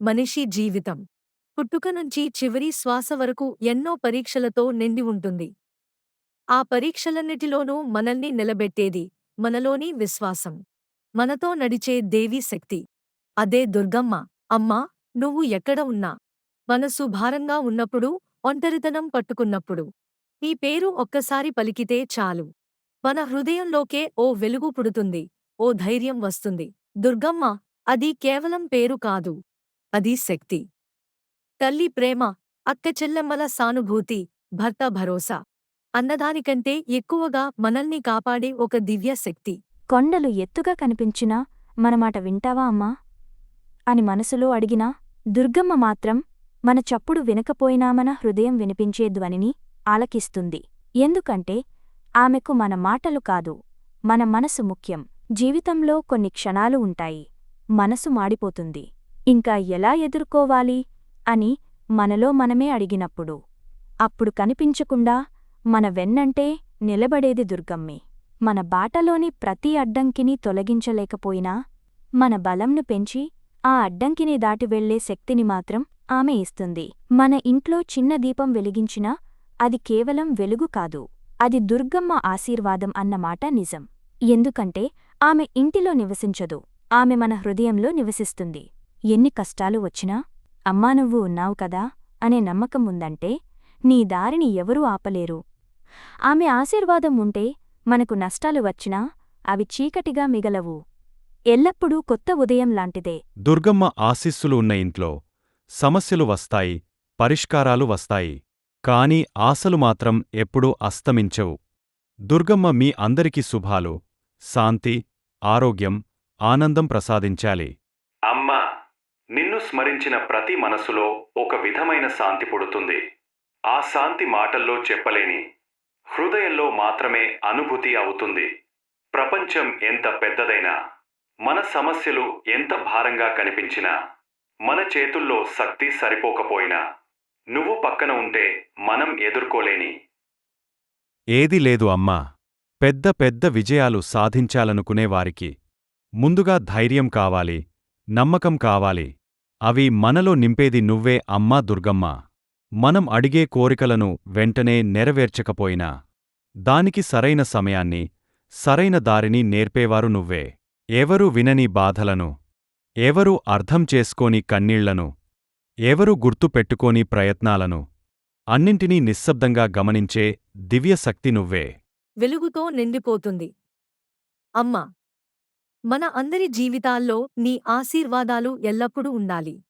మనిషి జీవితం. పుట్టుక నుంచి చివరి శ్వాస వరకు ఎన్నో పరీక్షలతో నిండి ఉంటుంది. ఆ పరీక్షలన్నిటిలోనూ మనల్ని నిలబెట్టేది మనలోని విశ్వాసం. మనతో నడిచే దేవీ శక్తి. అదే దుర్గమ్మ. అమ్మా నువ్వు ఎక్కడ ఉన్నా. మనసు భారంగా ఉన్నప్పుడు ఒంటరితనం పట్టుకున్నప్పుడు. నీ పేరు ఒక్కసారి పలికితే చాలు. మన హృదయంలోకే ఓ వెలుగు పుడుతుంది. ఓ ధైర్యం వస్తుంది. దుర్గమ్మ అది కేవలం పేరు కాదు. అది శక్తి. తల్లి ప్రేమ అక్కచెల్లెమ్మల సానుభూతి భర్త భరోసా. అన్నదానికంటే ఎక్కువగా మనల్ని కాపాడే ఒక దివ్య శక్తి. కొండలు ఎత్తుగా కనిపించినా మనమాట వింటావా అమ్మా? అని మనసులో అడిగినా దుర్గమ్మ మాత్రం మన చప్పుడు వినకపోయినా మన హృదయం వినిపించే ధ్వనిని ఆలకిస్తుంది. ఎందుకంటే ఆమెకు మన మాటలు కాదు మన మనసు ముఖ్యం. జీవితంలో కొన్ని క్షణాలు ఉంటాయి మనసు మాడిపోతుంది. ఇంకా ఎలా ఎదుర్కోవాలి? అని మనలో మనమే అడిగినప్పుడు అప్పుడు కనిపించకుండా మన వెన్నంటే నిలబడేది దుర్గమ్మే. మన బాటలోని ప్రతి అడ్డంకిని తొలగించలేకపోయినా మన బలంను పెంచి ఆ అడ్డంకిని దాటి వెళ్ళే శక్తిని మాత్రం ఆమె ఇస్తుంది. మన ఇంట్లో చిన్న దీపం వెలిగించినా అది కేవలం వెలుగు కాదు అది దుర్గమ్మ ఆశీర్వాదం అన్నమాట నిజం. ఎందుకంటే ఆమె ఇంటిలో నివసించదు ఆమె మన హృదయంలో నివసిస్తుంది. ఎన్ని కష్టాలు వచ్చినా అమ్మా నువ్వు ఉన్నావు కదా అనే నమ్మకం ఉందంటే నీ దారిని ఎవరూ ఆపలేరు. ఆమె ఆశీర్వాదం ఉంటే మనకు నష్టాలు వచ్చినా అవి చీకటిగా మిగలవు. ఎల్లప్పుడూ కొత్త ఉదయం లాంటిదే. దుర్గమ్మ ఆశీస్సులు ఉన్న ఇంట్లో సమస్యలు వస్తాయి పరిష్కారాలు వస్తాయి. కాని ఆశలు మాత్రం ఎప్పుడూ అస్తమించవు. దుర్గమ్మ మీ అందరికి శుభాలు శాంతి ఆరోగ్యం ఆనందం ప్రసాదించాలి. అమ్మా నిన్ను స్మరించిన ప్రతి మనసులో ఒక విధమైన శాంతి పుడుతుంది. ఆ శాంతి మాటల్లో చెప్పలేని హృదయంలో మాత్రమే అనుభూతి అవుతుంది. ప్రపంచం ఎంత పెద్దదైనా మన సమస్యలు ఎంత భారంగా కనిపించినా మన చేతుల్లో శక్తి సరిపోకపోయినా నువ్వు పక్కన ఉంటే మనం ఎదుర్కోలేని. ఏది లేదు అమ్మా. పెద్ద పెద్ద విజయాలు సాధించాలనుకునేవారికి ముందుగా ధైర్యం కావాలి నమ్మకం కావాలి అవి మనలో నింపేది నువ్వే అమ్మా దుర్గమ్మ. మనం అడిగే కోరికలను వెంటనే నెరవేర్చకపోయినా. దానికి సరైన సమయాన్ని సరైన దారిని నేర్పేవారు నువ్వే. ఎవరు వినని బాధలను ఎవరు అర్థం చేసుకోని కన్నీళ్ళను ఎవరు గుర్తుపెట్టుకోని ప్రయత్నాలను అన్నింటినీ నిశ్శబ్దంగా గమనించే దివ్యశక్తి నువ్వే. వెలుగుతో నిండిపోతుంది. అమ్మా మన అందరి జీవితాల్లో నీ ఆశీర్వాదాలు ఎల్లప్పుడూ ఉండాలి.